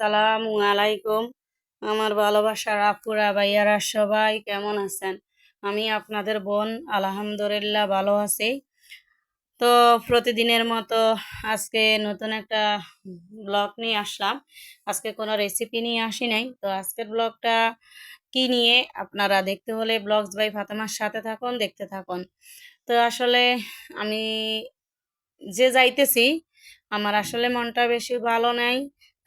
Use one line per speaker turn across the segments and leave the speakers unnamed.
আসসালামু আলাইকুম। আমার ভালোবাসার আপুরা, ভাইয়ারা, সবাই কেমন আছেন? আমি আপনাদের বোন, আলহামদুলিল্লাহ ভালো আছি। তো প্রতিদিনের মতো আজকে নতুন একটা ব্লগ নিয়ে আসলাম। আজকে কোনো রেসিপি নিয়ে আসি নাই। তো আজকের ব্লগটা কি নিয়ে? আপনারা দেখতে হলে ব্লগস বাই ফাতেমার সাথে থাকুন, দেখতে থাকুন। তো আসলে আমি যে যাইতেছি, আমার আসলে মনটা বেশি ভালো নাই।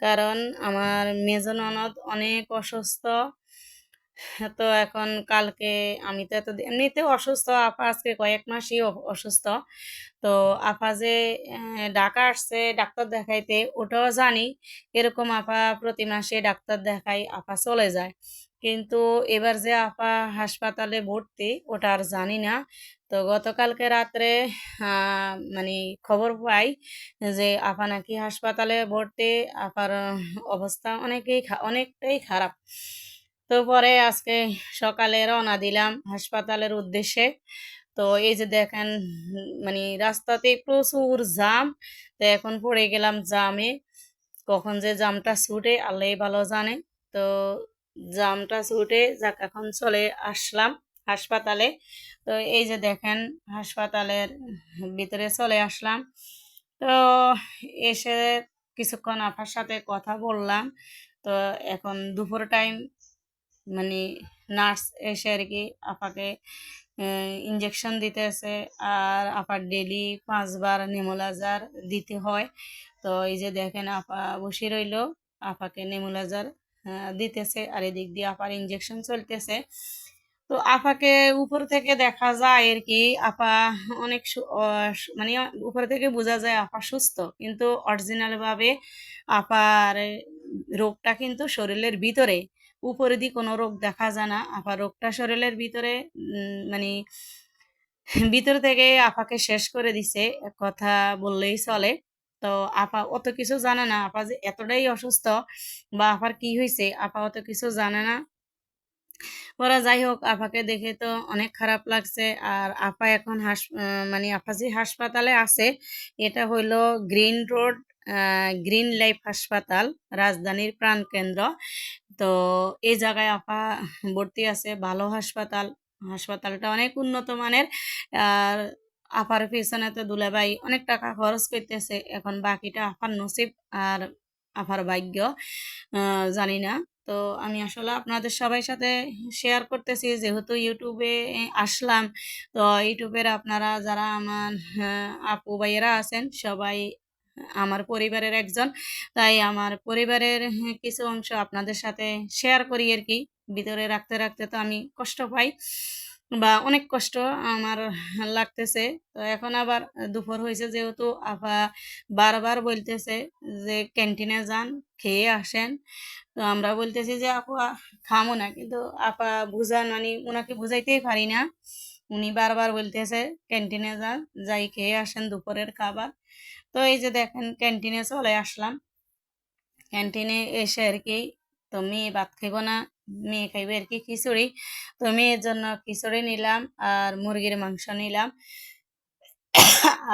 কারণ আমার মেজ ননদ অনেক অসুস্থ। তো এখন কালকে আমি তো এত এমনিতে অসুস্থ, আপা আজকে কয়েক মাসই অসুস্থ। তো আপা যে ঢাকা আসছে, ডাক্তার দেখাইতে, ওটাও জানি, এরকম আপা প্রতি মাসে ডাক্তার দেখাই, আপা চলে যায়। কিন্তু এবার যে আপা হাসপাতালে ভর্তি, ওটা আর জানি না। তো গতকালকে রাত্রে মানে খবর পাই যে আপা নাকি হাসপাতালে ভর্তি। আপার অবস্থা অনেকেই অনেকটাই খারাপ। তো পরে আজকে সকালে রওনা দিলাম হাসপাতালের উদ্দেশ্যে। তো এই যে দেখেন মানে রাস্তাতে প্রচুর জাম। তো এখন পড়ে গেলাম জামে। কখন যে জামটা ছুটে আল্লাহ ভালো জানে। তো জামটা ছুটে যাক, এখন চলে আসলাম। হাসপাতালে। তো এই যে দেখেন, হাসপাতালের ভিতরে চলে আসলাম। তো এসে কিছুক্ষণ আপার সাথে কথা বললাম। তো এখন দুপুর টাইম মানে নার্স এসে আর কি আপাকে ইঞ্জেকশন দিতেছে। আর আপার ডেলি পাঁচবার নেমোলাজার দিতে হয়। তো এই যে দেখেন আপা বসে রইল। আপাকে নেমোলাজার দিতেছে। আর এদিক দিয়ে আপার ইঞ্জেকশন চলতেছে। তো আপাকে উপর থেকে দেখা যায় আর কি, আপা অনেক মানে উপর থেকে বোঝা যায় আপা সুস্থ। কিন্তু অরিজিনাল ভাবে আপার রোগটা কিন্তু শরীরের ভিতরে উপরে দিয়ে কোনো রোগ দেখা যায় না। আপার রোগটা শরীরের ভিতরে মানে ভিতর থেকে আপাকে শেষ করে দিছে কথা বললেই চলে। তো আপা অত কিছু জানে না, আপা যে এতটাই অসুস্থ বা আপার কি হয়েছে আপা অত কিছু জানে না। ওরা যাই হোক আপাকে দেখে তো অনেক খারাপ লাগছে। আর আপা এখন হাস মানে যে হাসপাতালে আছে, এটা হইল গ্রিন রোড গ্রিন লাইফ হাসপাতাল, রাজধানীর প্রাণকেন্দ্র তো এই জায়গায় আফা ভর্তি আছে, ভালো হাসপাতাল। হাসপাতালটা অনেক উন্নত মানের। আর আফার পিছনে তো দুলাভাই অনেক টাকা খরচ করতেছে। এখন বাকিটা আফার নসিব আর আফার ভাগ্য জানি না। তো আমি আসলে আপনাদের সবাই সাথে শেয়ার করতেছি। যেহেতু ইউটিউবে আসলাম, তো ইউটিউবের আপনারা যারা আমার আপু ভাইয়েরা আছেন, সবাই আমার পরিবারের একজন, তাই আমার পরিবারের কিছু অংশ আপনাদের সাথে শেয়ার করি আর কি। ভিতরে রাখতে রাখতে তো আমি কষ্ট পাই। বা অনেক কষ্ট আমার লাগতেছে। তো এখন আবার দুপুর হয়েছে যেহেতু আপা বারবার বলতেছে যে ক্যান্টিনে যান, খেয়ে আসেন। তো আমরা বলতেছি যে, আপু খামো না। কিন্তু আপা বুঝান মানে ওনাকে বুঝাইতেই পারি না। উনি বারবার বলতেছে, ক্যান্টিনে যান, যাই খেয়ে আসেন দুপুরের খাবার। তো এই যে দেখেন, ক্যান্টিনে চলে আসলাম। ক্যান্টিনে এসে আর কি তো মেয়ে ভাত খাইব না মেয়ে খাইবে আর কি খিচুড়ি। তো মেয়ের জন্য খিচুড়ি নিলাম আর মুরগির মাংস নিলাম।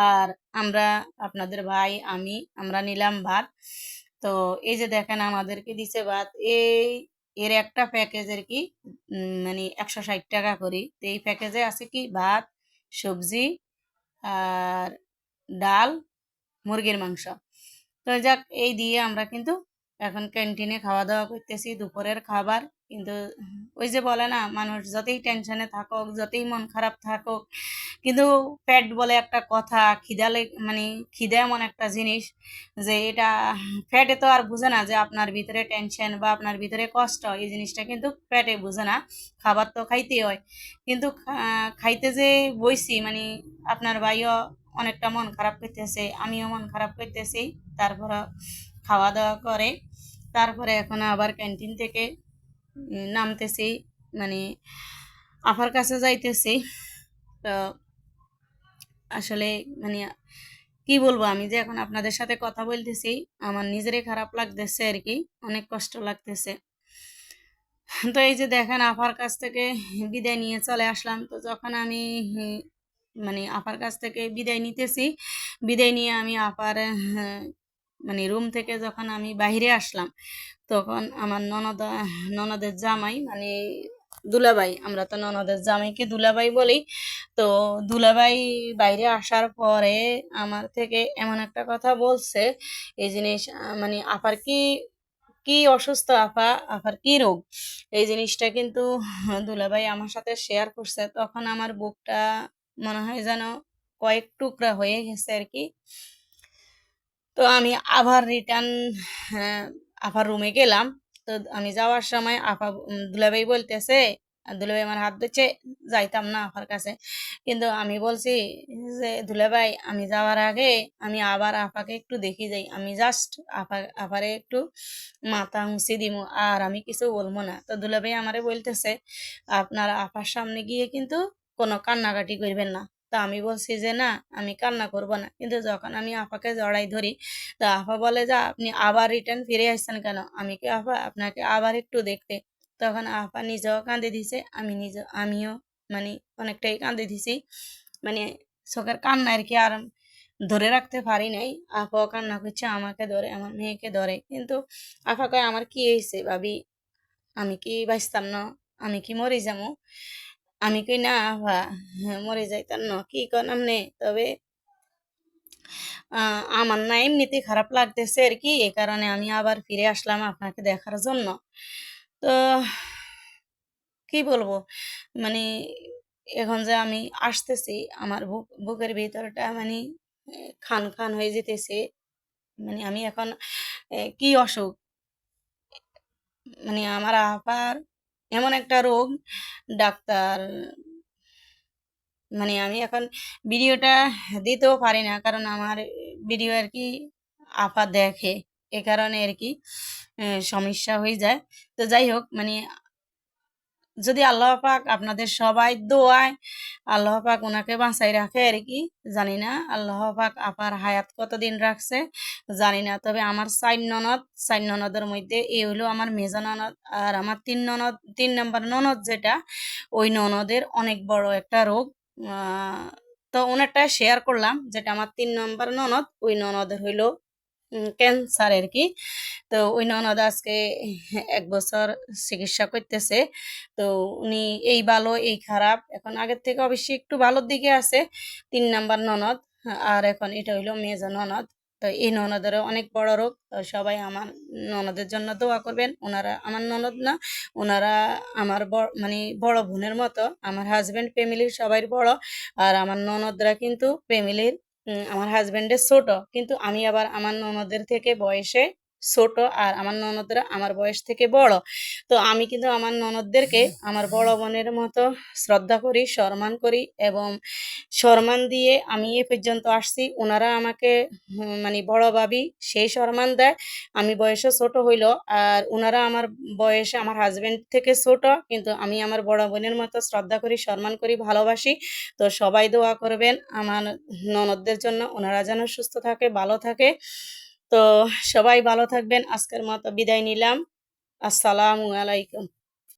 আর আমরা, আপনাদের ভাই, আমি, আমরা নিলাম ভাত। তো এই যে দেখেন আমাদেরকে দিছে ভাত। এই, এর একটা প্যাকেজ আর কি মানে একশো ষাট টাকা করি। তো এই প্যাকেজে আছে কি, ভাত, সবজি আর ডাল, মুরগির মাংস। তো যাক, এই দিয়ে আমরা কিন্তু এখন ক্যান্টিনে খাওয়া দাওয়া করতেছি, দুপুরের খাবার। কিন্তু ওই যে বলে না, মানুষ যতই টেনশনে থাকুক, যতই মন খারাপ থাকুক, কিন্তু পেট বলে একটা কথা খিদালে মানে খিদা এমন একটা জিনিস যে এটা পেটে তো আর বুঝে না যে আপনার ভিতরে টেনশন বা আপনার ভিতরে কষ্ট, এই জিনিসটা কিন্তু পেটে বুঝে না। খাবার তো খাইতেই হয়। কিন্তু খাইতে যে বইছি মানে আপনার ভাইও অনেকটা মন খারাপ করতেছে, আমিও মন খারাপ করতেছি তারপর খাওয়া দাওয়া করে। তারপরে এখন আবার ক্যান্টিন থেকে নামতেছি মানে আপার কাছে যাইতেছি। তো আসলে মানে কি বলব আমি যে এখন আপনাদের সাথে কথা বলতেছি আমার নিজেরই খারাপ লাগতেছে আর কি অনেক কষ্ট লাগতেছে। তো এই যে দেখেন আপার কাছ থেকে বিদায় নিয়ে চলে আসলাম। তো যখন আমি মানে আপার কাছ থেকে বিদায় নিতেছি বিদায় নিয়ে আমি আপার হ্যাঁ, মানে রুম থেকে যখন আমি বাইরে আসলাম, তখন আমার ননদ, ননদের জামাই মানে দুলাভাই, আমরা তো ননদের জামাইকে দুলাভাই বলি। তো দুলাভাই বাইরে আসার পরে আমার থেকে এমন একটা কথা বলছে, এই জিনিস মানে আপার কি কি অসুস্থ আপা আপার কি রোগ? এই জিনিসটা কিন্তু দুলাভাই আমার সাথে শেয়ার করছে। তখন আমার বুকটা মনে হয় যেন কয়েক টুকরা হয়ে গেছে আর কি। তো আমি আবার রিটার্ন আপার রুমে গেলাম। তো আমি যাওয়ার সময় উম, দুলাভাই বলতেছে দুলাভাই আমার হাত ধরছে যাইতাম না আপার কাছে। কিন্তু আমি বলছি যে দুলাভাই আমি যাওয়ার আগে আমি আবার আপাকে একটু দেখি যাই। আমি জাস্ট আপা আপারে একটু মাথা মুছি দিব আর আমি কিছু বলব না। তো দুলাভাই আমারে বলতেছে আপনার আপার সামনে গিয়ে কিন্তু কোনো কান্নাকাটি করবেন না। তো আমি বলছি যে, না, আমি কান্না করব না। কিন্তু যখন আমি আপাকে জড়াই ধরি, তো আপা বলে, যে, আপনি আবার রিটার্ন ফিরে আসছেন কেন? আমি কি আপা আপনাকে আবার একটু দেখতে? তখন আপা নিজেও কাঁদে দিছে, আমি নিজে আমিও মানে অনেকটাই কাঁদে দিছি। মানে চোখের কান্না আর কি আর ধরে রাখতে পারি নাই। আপাও কান্না করছে, আমাকে ধরে, আমার মেয়েকে ধরে। কিন্তু আপা কয়, আমার কি হয়েছে ভাবি? আমি কি বাঁচতাম না? আমি কি মরে যাব? আমি কই না হ্যাঁ, মরে যাইতাম না কি কন আমনে তবে আমার না এমনিতে খারাপ লাগতেছে আর কি এই কারণে আমি আবার ফিরে আসলাম আপনাকে দেখার জন্য। তো কি বলব? মানে এখন যে আমি আসতেছি আমার বুক বুকের ভিতরটা মানে খান খান হয়ে যেতেছে। মানে আমি এখন কি অসুখ? মানে আমার আপার এমন একটা রোগ, ডাক্তার মানে আমি এখন ভিডিওটা দিতেও পারি না, কারণ আমার ভিডিও আর কি আফা দেখে, এ কারণে আর কি সমস্যা হয়ে যায়। তো যাই হোক মানে যদি আল্লাহ পাক আপনাদের সবাই দোয়ায়, আল্লাহ পাক ওনাকে বাঁচাই রাখে আর কি? জানি না। আল্লাহ পাক আপার হায়াত কতদিন রাখছে? জানি না। তবে আমার চার ননদ চার ননদের মধ্যে এই হলো আমার মেজো ননদ আর আমার তিন ননদ, তিন নম্বর ননদ যেটা, ওই ননদের অনেক বড় একটা রোগ। তো ওনারটা শেয়ার করলাম, যেটা আমার তিন নম্বর ননদ, ওই ননদের হইল ক্যান্সার আর কি। তো ওই ননদ আজকে এক বছর চিকিৎসা করতেছে। তো উনি এই ভালো, এই খারাপ। এখন আগের থেকে অবশ্যই একটু ভালোর দিকে আছে। তিন নাম্বার ননদ। আর এখন এটা হইল মেজো ননদ। তো এই ননদেরও অনেক বড় রোগ। তো সবাই আমার ননদের জন্য দোয়া করবেন। ওনারা আমার ননদ না, ওনারা আমার মানে বড় বোনের মতো। আমার হাজব্যান্ড ফ্যামিলির সবাই বড়। আর আমার ননদরা কিন্তু ফ্যামিলির আমার হাজব্যান্ডের ছোট। কিন্তু আমি আবার আমার ননদের থেকে বয়সে ছোট আর আমার ননদরা আমার বয়স থেকে বড়। তো আমি কিন্তু আমার ননদদেরকে আমার বড় বোনের মতো শ্রদ্ধা করি, সম্মান করি এবং সম্মান দিয়ে আমি এ পর্যন্ত আসছি। ওনারা আমাকে মানে বড় ভাবি, সেই সম্মান দেয়। আমি বয়সে ছোট হইল আর ওনারা আমার বয়সে আমার হাজব্যান্ড থেকে ছোট, কিন্তু আমি আমার বড় বোনের মতো শ্রদ্ধা করি, সম্মান করি, ভালোবাসি। তো সবাই দোয়া করবেন আমার ননদদের জন্য। ওনারা যেন সুস্থ থাকে, ভালো থাকে। তো সবাই ভালো থাকবেন। আজকের মতো বিদায় নিলাম। আসসালামু আলাইকুম।